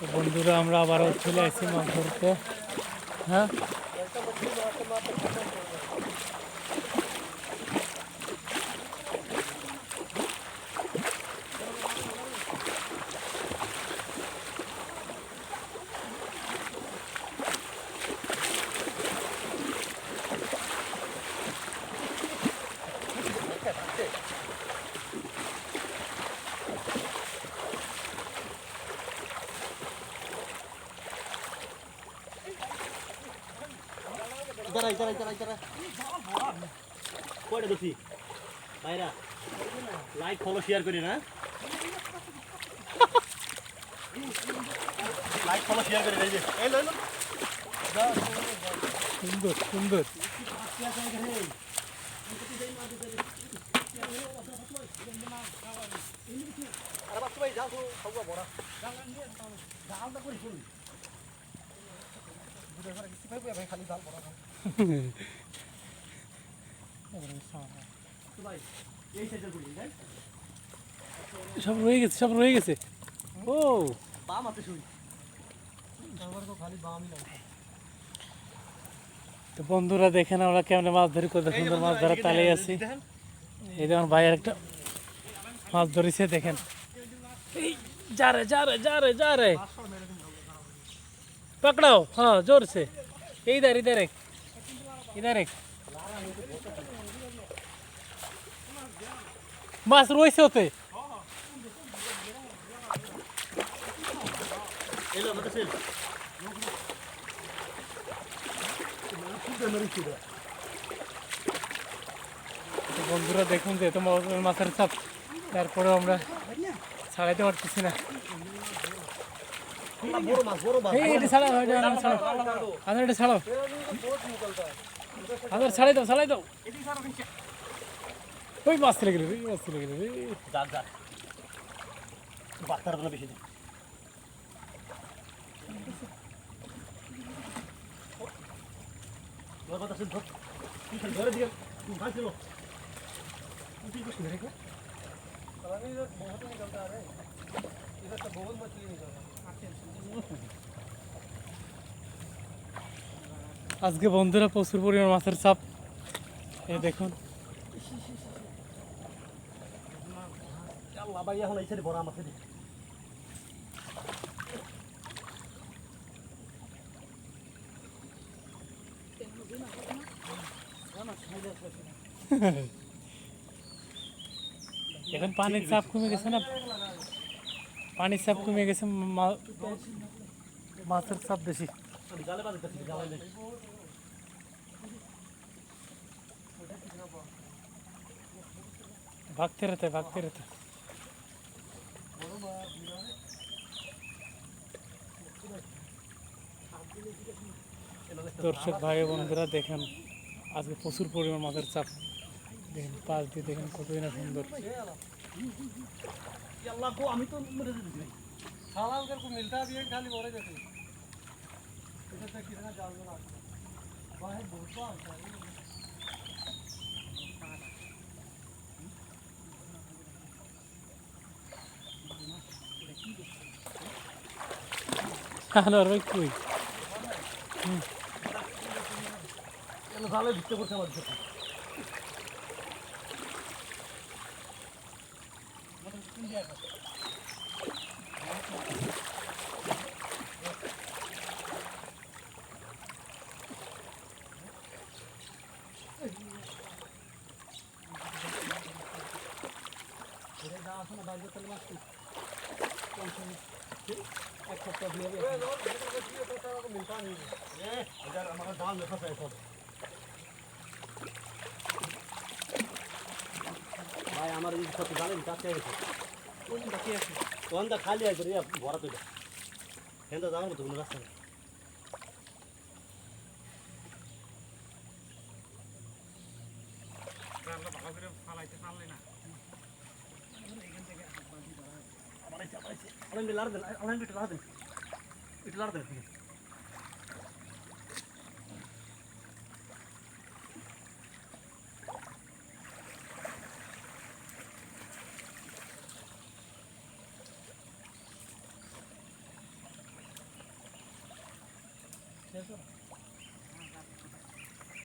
বন্ধুরা আমরা আবারও চলে আসি মাছ ধরতে হ্যাঁ? ইতারা ইতারা ইতারা ইতারা কয়টা দোষী ভাইরা লাইক ফলো শেয়ার করি না। লাইক ফলো শেয়ার করি এই যে। এই লই সুন্দর সুন্দর। আরে বাচ্চা ভাই যাও সব বড়। করি খালি জাল বড়। ভাই এই সাইজের করি তাই সব রয়ে গেছে সব রয়ে গেছে ও বাম হাতে শুনি আমার তো খালি বামই লাগে তো বন্ধুরা দেখেন আমরা কেমন মাছ ধরি কত সুন্দর মাছ ধরার তালে আছি এই দেখুন ভাইয়ের একটা মাছ ধরেছে দেখেন এই যা রে যা রে যা রে যা রে पकड़ाओ हाँ जोर से इधर इधर एक इधर एक बस रोइसे होते এলো আমাদের সেল তো বন্ধুরা দেখুন যে তোমার মাথার চাপ তারপরে আমরা ছাড়াইতে পারতেছি না বড় মাছ আদার ছাড়াই দাও ছাড়াই দাও। ওই মাছ চলে গেলে ওই মাছ চলে গেলে যাক যাক বাচ্চারা বেশি দিন ধর দিয়ে ভাই ছিল তুই কিছু ধরে কো আজকে বন্ধুরা প্রচুর পরিমাণ মাছের চাপ। এই দেখুন। আল্লাহ ভাই এখন এই সাইডে বড় আমার সাইডে এখন পানির চাপ কমে গেছে না? পানির চাপ কমে গেছে মা- মাছের চাপ বেশি। জালে বাজে কাছে জালে ভাগতে রেতে ভাগতে রেতে দর্শক ভাই ও বন্ধুরা দেখেন আজকে প্রচুর পরিমাণ মাছের চাপ দেখেন পাশ দিয়ে দেখেন কতই না সুন্দর আল্লাহ গো আমি তো মরে যেতে साला उधर को হ্যালো ভাই কই ভালো ঢুকতে করতে পারছ Thank you. ভাই আমার এই সব জানেন কাছে গেছে কোন বাকি আছে কোনটা খালি আছে রে ভরা তো হেন্দা যাওয়ার মতো কোনো রাস্তা নেই। দেন অনলাইন বিট লার দেন বিট লার দেন